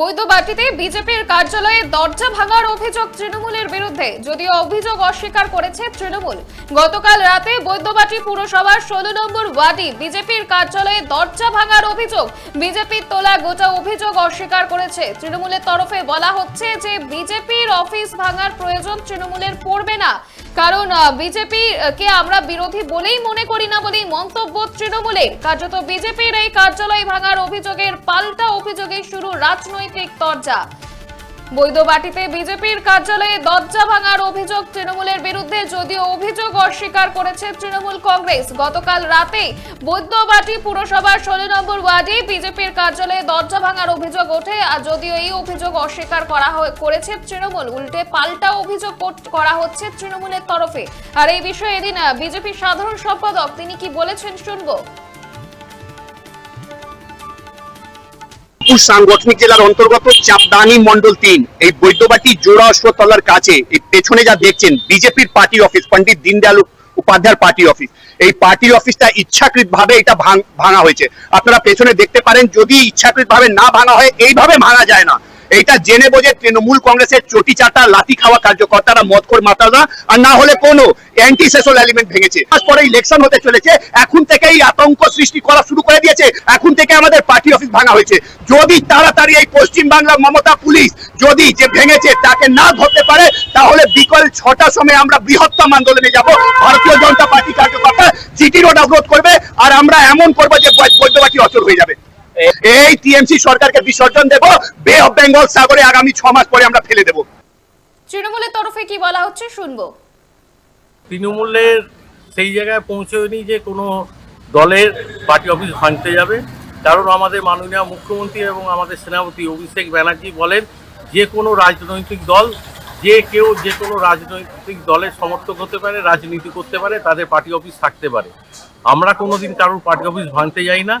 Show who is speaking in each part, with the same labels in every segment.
Speaker 1: বৈধবাটিতে বিজেপির কার্যালয়ে দরজা ভাঙার অভিযোগ তৃণমূলের বিরুদ্ধে, যদিও অভিযোগ অস্বীকার করেছে তৃণমূল। গতকাল রাতে বৈদ্যবাটি পুরসভার ষোলো নম্বর ওয়ার্ডে বিজেপির কার্যালয়ে দরজা ভাঙার অভিযোগ, বিজেপির তোলা গোটা অভিযোগ অস্বীকার করেছে। তৃণমূলের তরফে বলা হচ্ছে যে, বিজেপির অফিস ভাঙার প্রয়োজন তৃণমূলের পড়বে না। কারণ বিজেপি কে আমরা বিরোধী বলেই মনে করি না বলেই মন্তব্য তৃণমূলে কার্যত বিজেপির এই কার্যালয় ভাঙার অভিযোগের পাল্টা অভিযোগে শুরু রাজনৈতিক তরজা। বৈধবাটিতে বিজেপির কার্যালয়ে দরজা ভাঙার অভিযোগ তৃণমূলের বিরুদ্ধে যদিও অভিযোগ অস্বীকার করেছে তৃণমূল কংগ্রেস। গতকাল রাতে বৈদ্যবাটি পুরসভার ষোলো নম্বর ওয়ার্ডে বিজেপির কার্যালয়ে দরজা ভাঙার অভিযোগ ওঠে, আর যদিও এই অভিযোগ অস্বীকার করা করেছে তৃণমূল, উল্টে পাল্টা অভিযোগ করা হচ্ছে তৃণমূলের তরফে। আর এই বিষয়ে এদিন বিজেপির সাধারণ সম্পাদক, তিনি কি বলেছেন শুনব?
Speaker 2: সাংগঠনিক জেলার অন্তর্গত চাপদানি মন্ডল তিন। এই বৈদ্যবাটি জোড়া অশ্বতলার কাছে, এই পেছনে যা দেখছেন বিজেপির পার্টি অফিস পন্ডিত দীনদয়াল উপাধ্যায়ের পার্টি অফিস। এই পার্টি অফিসটা ইচ্ছাকৃত ভাবে এটা ভাঙা হয়েছে। আপনারা পেছনে দেখতে পারেন, যদি ইচ্ছাকৃত ভাবে না ভাঙা হয়, এইভাবে ভাঙা যায় না। এইটা জেনে বোঝে তৃণমূল কংগ্রেসের চটি চাটা, লাথি খাওয়া কার্যকর্তারা মদ করে মাতালরা, আর না হলে কোনো অ্যান্টি সোশ্যাল এলিমেন্ট ভেঙেছে। মাস পরে ইলেকশন হতে চলেছে, এখন থেকেই আতঙ্ক সৃষ্টি করা শুরু করে দিয়েছে, এখন থেকে আমাদের পার্টি অফিস ভাঙা হয়েছে। যদি তাড়াতাড়ি এই পশ্চিম বাংলার মমতা পুলিশ যদি যে ভেঙেছে তাকে না ধরতে পারে, তাহলে বিকাল ছটার সময় আমরা বৃহত্তম আন্দোলনে যাব। ভারতীয় জনতা পার্টি কার্যকর্তা জিটি রোড অবরোধ করবে, আর আমরা এমন করব যে বৈদ্যবাটি অচল হয়ে যাবে। এই টিএমসি সরকারকে বিসর্জন দেব। বে অফ বেঙ্গল সাগরে আগামী ছ মাস পরে আমরা ফেলে দেবো।
Speaker 1: তৃণমূলের তরফে কি বলা হচ্ছে শুনব।
Speaker 3: তৃণমূলের সেই জায়গায় পৌঁছয়নি যে কোনো দলের পার্টি অফিস ভাঙতে যাবে। কারণ আমাদের মাননীয় মুখ্যমন্ত্রী এবং আমাদের সেনাপতি অভিষেক ব্যানার্জি বলেন যে কোনো রাজনৈতিক দল যে কেউ যে কোনো রাজনৈতিক দলের সমর্থক হতে পারে রাজনীতি করতে পারে তাদের পার্টি অফিস থাকতে পারে। আমরা কোনোদিন কারোর পার্টি অফিস ভাঙতে যাই না।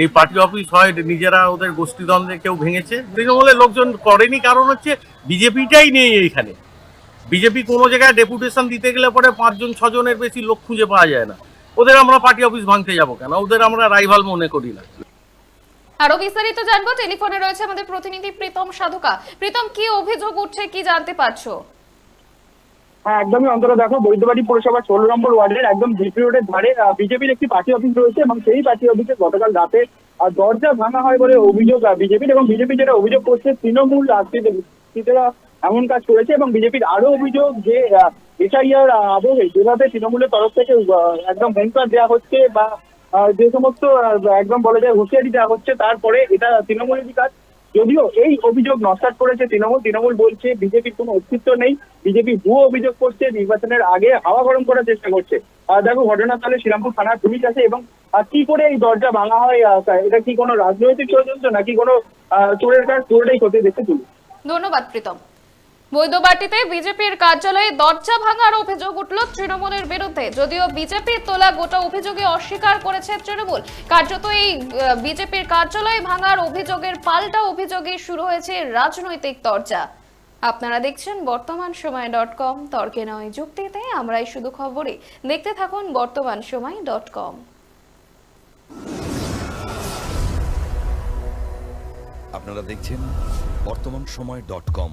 Speaker 3: এই পার্টি অফিস হয়, নিজেরা ওদের গোষ্ঠীদ্বন্দ্বে কেউ ভেঙেছে। তৃণমূলের লোকজন করেনি, কারণ হচ্ছে বিজেপিটাই নেই এইখানে। বিজেপি কোনো জায়গায় ডেপুটেশন দিতে গেলে পরে পাঁচজন, ছজনের বেশি লোক খুঁজে পাওয়া যায় না। ওদের আমরা পার্টি অফিস ভাঙতে যাব কেন? ওদের আমরা রাইভাল মনে করি না।
Speaker 1: আরও বিস্তারিত জানব, টেলিফোনে রয়েছে আমাদের প্রতিনিধি প্রীতম সাধুকা। প্রীতম, কি অভিযোগ উঠছে, কি জানতে পারছ?
Speaker 4: হ্যাঁ একদমই অন্তত দেখো, বৈদ্যবাড়ি পুরসভা ষোলো নম্বর ওয়ার্ডের একদম জিপি রোডের ধারে বিজেপির একটি পার্টি অফিস রয়েছে এবং সেই পার্টি অফিসে গতকাল রাতে দরজা ভাঙা হয় বলে অভিযোগ বিজেপির এবং বিজেপি যেটা অভিযোগ করছে, তৃণমূল রাজনীতিরা এমন কাজ করেছে এবং বিজেপির আরও অভিযোগ যে এসআইআর আবহে যেভাবে তৃণমূলের তরফ থেকে একদম হুঙ্কার দেওয়া হচ্ছে বা যে সমস্ত একদম বলা যায় হুঁশিয়ারি দেওয়া হচ্ছে, তারপরে এটা তৃণমূলেরই কাজ। যদিও এই অভিযোগ নস্বাত করেছে তৃণমূল তৃণমূল বলছে বিজেপির কোনো অস্তিত্ব নেই, বিজেপি ভুয়ো অভিযোগ করছে, নির্বাচনের আগে হাওয়া গরম করার চেষ্টা করছে। দেখো ঘটনাস্থলে শ্রীরামপুর থানার পুলিশ আছে এবং কি করে এই দরজা ভাঙা হয় এটা কি কোনো রাজনৈতিক ষড়যন্ত্র নাকি কোনো চোরের কাজ চোরটাই করতে দেখতে তুলি
Speaker 1: ধন্যবাদ, প্রীতম। বৈধবাটিতে বিজেপির কার্যালয়ে দরজা ভাঙার অভিযোগ উঠল তৃণমূলের বিরুদ্ধে। যদিও বিজেপির তোলা গোটা অভিযোগে অস্বীকার করেছে তৃণমূল। কার্যত এই বিজেপির কার্যালয় ভাঙার অভিযোগের পাল্টা অভিযোগে শুরু হয়েছে রাজনৈতিক তরজা। আপনারা দেখছেন বর্তমান সময় ডট কম, তর্কে নয় যুক্তিতে, আমরাই শুধু খবরে। দেখতে থাকুন বর্তমান সময় ডট কম।
Speaker 5: আপনারা দেখছেন বর্তমান সময় ডট কম।